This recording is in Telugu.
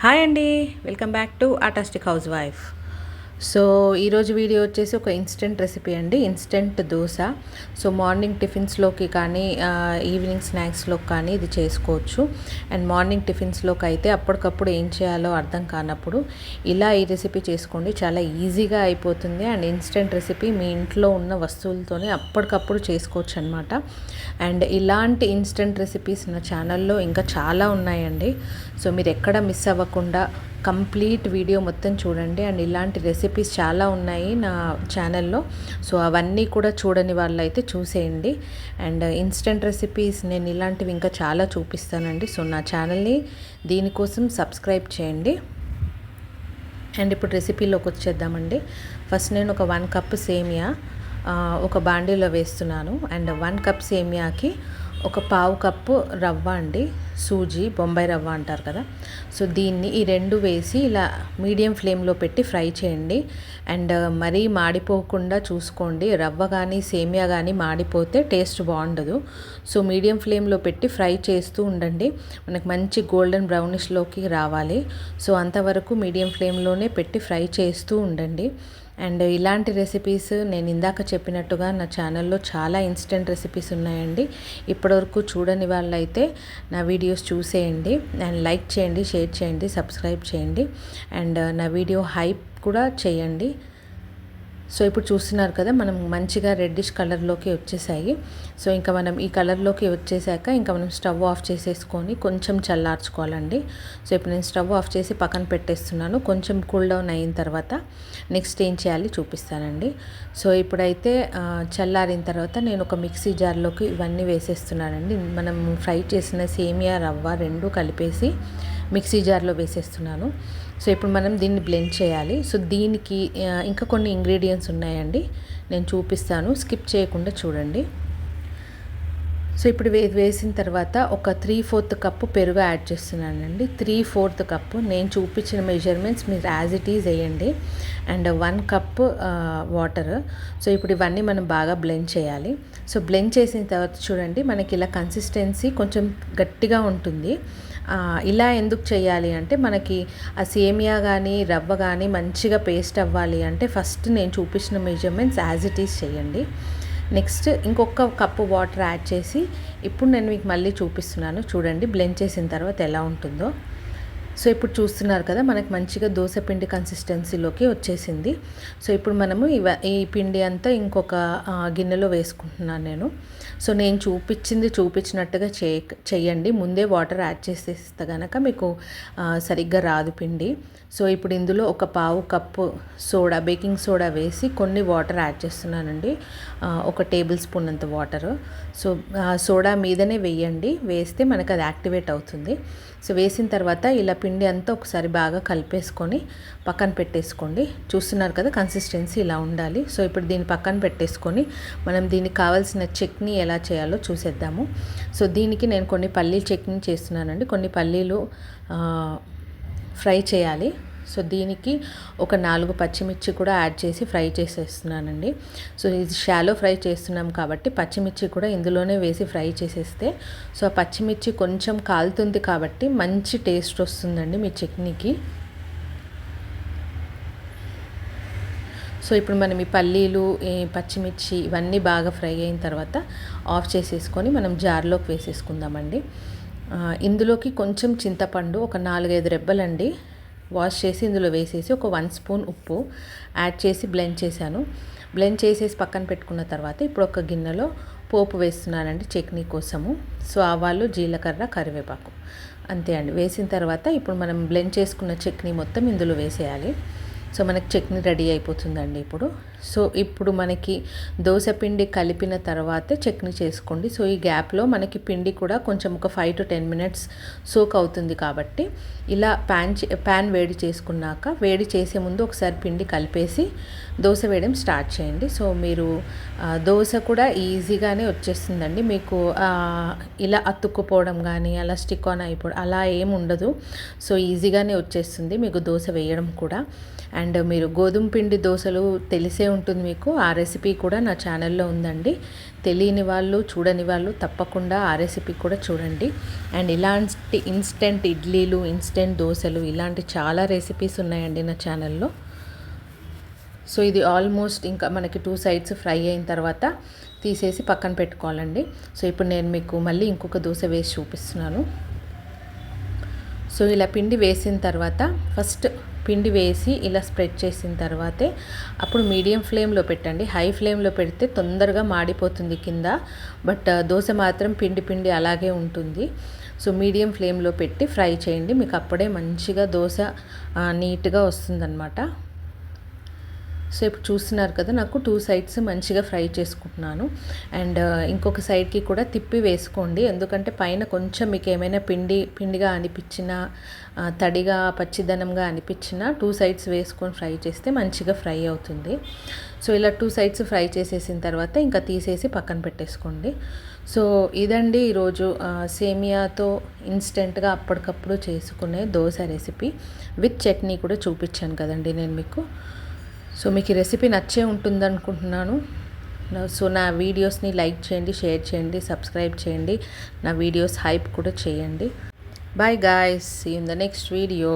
హాయ్ అండి. Welcome back to ఆటాస్టిక్ housewife. So ఈరోజు వీడియో వచ్చేసి ఒక ఇన్స్టెంట్ రెసిపీ అండి. ఇన్స్టెంట్ దోశ. సో మార్నింగ్ టిఫిన్స్లోకి కానీ ఈవినింగ్ స్నాక్స్లోకి కానీ ఇది చేసుకోవచ్చు. అండ్ మార్నింగ్ టిఫిన్స్లోకి అయితే అప్పటికప్పుడు ఏం చేయాలో అర్థం కానప్పుడు ఇలా ఈ రెసిపీ చేసుకోండి. చాలా ఈజీగా అయిపోతుంది. అండ్ ఇన్స్టెంట్ రెసిపీ మీ ఇంట్లో ఉన్న వస్తువులతోనే అప్పటికప్పుడు చేసుకోవచ్చు అనమాట అండ్ ఇలాంటి ఇన్స్టెంట్ రెసిపీస్ నా ఛానల్లో ఇంకా చాలా ఉన్నాయండి. సో మీరు ఎక్కడ మిస్ అవ్వకుండా కంప్లీట్ వీడియో మొత్తం చూడండి. అండ్ ఇలాంటి రెసిపీస్ చాలా ఉన్నాయి నా ఛానల్లో సో అవన్నీ కూడా చూడని వాళ్ళైతే చూసేయండి. అండ్ ఇన్స్టెంట్ రెసిపీస్ నేను ఇలాంటివి ఇంకా చాలా చూపిస్తానండి. సో నా ఛానల్ని దీనికోసం సబ్స్క్రైబ్ చేయండి. అండ్ ఇప్పుడు రెసిపీలోకి వచ్చేద్దామండి. ఫస్ట్ నేను ఒక వన్ కప్ సేమియా ఒక బాండీలో వేస్తున్నాను. అండ్ వన్ కప్ సేమియాకి ఒక పావు కప్పు రవ్వ అండి సూజీ బొంబాయి రవ్వ అంటారు కదా. సో దీన్ని ఈ రెండు వేసి ఇలా మీడియం ఫ్లేమ్లో పెట్టి ఫ్రై చేయండి. అండ్ మరీ మాడిపోకుండా చూసుకోండి. రవ్వ కానీ సేమియా కానీ మాడిపోతే టేస్ట్ బాగుండదు. సో మీడియం ఫ్లేమ్లో పెట్టి ఫ్రై చేస్తూ ఉండండి. మనకు మంచి గోల్డెన్ బ్రౌనిష్లోకి రావాలి. సో అంతవరకు మీడియం ఫ్లేమ్లోనే పెట్టి ఫ్రై చేస్తూ ఉండండి. అండ్ ఇలాంటి రెసిపీస్ నేను ఇందాక చెప్పినట్టుగా నా ఛానల్లో చాలా ఇన్స్టెంట్ రెసిపీస్ ఉన్నాయండి. ఇప్పటివరకు చూడని వాళ్ళైతే నా వీడియోస్ చూసేయండి. అండ్ లైక్ చేయండి షేర్ చేయండి సబ్స్క్రైబ్ చేయండి. అండ్ నా వీడియో హైప్ కూడా చేయండి. సో ఇప్పుడు చూస్తున్నారు కదా మనం మంచిగా రెడ్డిష్ కలర్లోకి వచ్చేసాయి. సో ఇంకా మనం ఈ కలర్లోకి వచ్చేసాక ఇంకా మనం స్టవ్ ఆఫ్ చేసేసుకొని కొంచెం చల్లార్చుకోవాలండి. సో ఇప్పుడు నేను స్టవ్ ఆఫ్ చేసి పక్కన పెట్టేస్తున్నాను. కొంచెం కూల్ డౌన్ అయిన తర్వాత నెక్స్ట్ ఏం చేయాలి చూపిస్తానండి. సో ఇప్పుడైతే చల్లారిన తర్వాత నేను ఒక మిక్సీ జార్లోకి ఇవన్నీ వేసేస్తున్నానండి. మనం ఫ్రై చేసిన సేమియా రవ్వ రెండు కలిపేసి మిక్సీ జార్లో వేసేస్తున్నాను. సో ఇప్పుడు మనం దీన్ని బ్లెండ్ చేయాలి. సో దీనికి ఇంకా కొన్ని ఇంగ్రీడియంట్స్ ఉన్నాయండి. నేను చూపిస్తాను. స్కిప్ చేయకుండా చూడండి. సో ఇప్పుడు వే వేసిన తర్వాత ఒక త్రీ ఫోర్త్ కప్పు పెరుగు యాడ్ చేస్తున్నానండి. Three fourth cup. నేను చూపించిన మెజర్మెంట్స్ మీరు యాజ్ ఇట్ ఈజ్ వేయండి. And one cup water. So ఇప్పుడు ఇవన్నీ మనం బాగా బ్లెండ్ చేయాలి. సో బ్లెండ్ చేసిన తర్వాత చూడండి మనకి ఇలా కన్సిస్టెన్సీ కొంచెం గట్టిగా ఉంటుంది. ఇలా ఎందుకు చేయాలి అంటే మనకి ఆ సేమియా కానీ రవ్వ కానీ మంచిగా పేస్ట్ అవ్వాలి అంటే ఫస్ట్ నేను చూపించిన మెజర్మెంట్స్ యాజ్ ఇట్ ఈస్ చేయండి. నెక్స్ట్ ఇంకొక కప్పు వాటర్ యాడ్ చేసి ఇప్పుడు నేను మీకు మళ్ళీ చూపిస్తున్నాను. చూడండి బ్లెండ్ చేసిన తర్వాత ఎలా ఉంటుందో. సో ఇప్పుడు చూస్తున్నారు కదా మనకు మంచిగా దోశ పిండి కన్సిస్టెన్సీలోకి వచ్చేసింది. సో ఇప్పుడు మనము ఈ పిండి అంతా ఇంకొక గిన్నెలో వేసుకుంటున్నాను నేను. సో నేను చూపించింది చూపించినట్టుగా చేయ చేయండి. ముందే వాటర్ యాడ్ చేసేస్తే కనుక మీకు సరిగ్గా రాదు పిండి. సో ఇప్పుడు ఇందులో ఒక పావు కప్పు సోడా బేకింగ్ సోడా వేసి కొన్ని వాటర్ యాడ్ చేస్తున్నానండి. ఒక టేబుల్ స్పూన్ అంత వాటర్. సో ఆ సోడా మీదనే వేయండి. వేస్తే మనకు అది యాక్టివేట్ అవుతుంది. సో వేసిన తర్వాత ఇలా పిండి అంతా ఒకసారి బాగా కలిపేసుకొని పక్కన పెట్టేసుకోండి. చూస్తున్నారు కదా కన్సిస్టెన్సీ ఇలా ఉండాలి. సో ఇప్పుడు దీన్ని పక్కన పెట్టేసుకొని మనం దీనికి కావాల్సిన చట్నీ ఎలా చేయాలో చూసేద్దాము. సో దీనికి నేను కొన్ని పల్లీలు చట్నీ చేస్తున్నానండి. కొన్ని పల్లీలు ఫ్రై చేయాలి. సో దీనికి ఒక నాలుగు పచ్చిమిర్చి కూడా యాడ్ చేసి ఫ్రై చేసేస్తున్నానండి. సో ఇది షాలో ఫ్రై చేస్తున్నాం కాబట్టి పచ్చిమిర్చి కూడా ఇందులోనే వేసి ఫ్రై చేసేస్తే సో ఆ పచ్చిమిర్చి కొంచెం కాలుతుంది కాబట్టి మంచి టేస్ట్ వస్తుందండి మీ చట్నీకి. సో ఇప్పుడు మనం ఈ పల్లీలు ఈ పచ్చిమిర్చి ఇవన్నీ బాగా ఫ్రై అయిన తర్వాత ఆఫ్ చేసేసుకొని మనం జార్లోకి వేసేసుకుందామండి. ఇందులోకి కొంచెం చింతపండు ఒక నాలుగైదు రెబ్బలండి. వాష్ చేసి ఇందులో వేసేసి ఒక వన్ స్పూన్ ఉప్పు యాడ్ చేసి బ్లెండ్ చేశాను. బ్లెండ్ చేసేసి పక్కన పెట్టుకున్న తర్వాత ఇప్పుడు ఒక గిన్నెలో పోపు వేస్తున్నానండి చట్నీ కోసము. సో ఆవాలు జీలకర్ర కరివేపాకు. అంతే అండి. వేసిన తర్వాత ఇప్పుడు మనం బ్లెండ్ చేసుకున్న చట్నీ మొత్తం ఇందులో వేసేయాలి. సో మనకి చట్నీ రెడీ అయిపోతుందండి ఇప్పుడు. సో ఇప్పుడు మనకి దోశ పిండి కలిపిన తర్వాతే చట్నీ చేసుకోండి. సో ఈ గ్యాప్లో మనకి పిండి కూడా కొంచెం ఒక five to ten minutes soak అవుతుంది కాబట్టి ఇలా ప్యాన్ చే- ప్యాన్ వేడి చేసుకున్నాక వేడి చేసే ముందు ఒకసారి పిండి కలిపేసి దోశ వేయడం స్టార్ట్ చేయండి. సో మీరు దోశ కూడా ఈజీగానే వచ్చేస్తుందండి. మీకు ఇలా అతుక్కుపోవడం కానీ అలా స్టిక్ ఆన్ అయిపోవడం అలా ఏం ఉండదు. సో ఈజీగానే వచ్చేస్తుంది మీకు దోశ వేయడం కూడా. అండ్ అండ్ మీరు గోధుమ పిండి దోశలు తెలిసే ఉంటుంది మీకు. ఆ రెసిపీ కూడా నా ఛానల్లో ఉందండి. తెలియని వాళ్ళు చూడని వాళ్ళు తప్పకుండా ఆ రెసిపీ కూడా చూడండి. అండ్ ఇలాంటి ఇన్స్టెంట్ ఇడ్లీలు ఇన్స్టెంట్ దోశలు ఇలాంటి చాలా రెసిపీస్ ఉన్నాయండి నా ఛానల్లో. సో ఇది ఆల్మోస్ట్ ఇంకా మనకి టూ సైడ్స్ ఫ్రై అయిన తర్వాత తీసేసి పక్కన పెట్టుకోవాలండి. సో ఇప్పుడు నేను మీకు మళ్ళీ ఇంకొక దోశ వేసి చూపిస్తున్నాను. సో ఇలా పిండి వేసిన తర్వాత ఫస్ట్ పిండి వేసి ఇలా స్ప్రెడ్ చేసిన తర్వాతే అప్పుడు మీడియం ఫ్లేమ్లో పెట్టండి. హై ఫ్లేమ్లో పెడితే తొందరగా మాడిపోతుంది కింద. బట్ దోశ మాత్రం పిండి పిండి అలాగే ఉంటుంది. సో మీడియం ఫ్లేమ్లో పెట్టి ఫ్రై చేయండి. మీకు అప్పుడే మంచిగా దోశ నీట్గా వస్తుందన్నమాట. సో ఇప్పుడు చూస్తున్నారు కదా నాకు టూ సైడ్స్ మంచిగా ఫ్రై చేసుకుంటున్నాను. అండ్ uh, ఇంకొక సైడ్కి కూడా తిప్పి వేసుకోండి. ఎందుకంటే పైన కొంచెం మీకు ఏమైనా పిండి పిండిగా అనిపించినా తడిగా పచ్చిదనంగా అనిపించినా టూ సైడ్స్ వేసుకొని ఫ్రై చేస్తే మంచిగా ఫ్రై అవుతుంది. సో ఇలా టూ సైడ్స్ ఫ్రై చేసేసిన తర్వాత ఇంకా తీసేసి పక్కన పెట్టేసుకోండి. సో ఇదండి ఈరోజు సేమియాతో ఇన్స్టెంట్గా అప్పటికప్పుడు చేసుకునే దోశ రెసిపీ. విత్ చట్నీ కూడా చూపించాను కదండి నేను మీకు. సో మీకు ఈ రెసిపీ నచ్చే ఉంటుంది అనుకుంటున్నాను సో నా వీడియోస్ని లైక్ చేయండి షేర్ చేయండి సబ్స్క్రైబ్ చేయండి. నా వీడియోస్ హైప్ కూడా చేయండి. Bye guys in the next video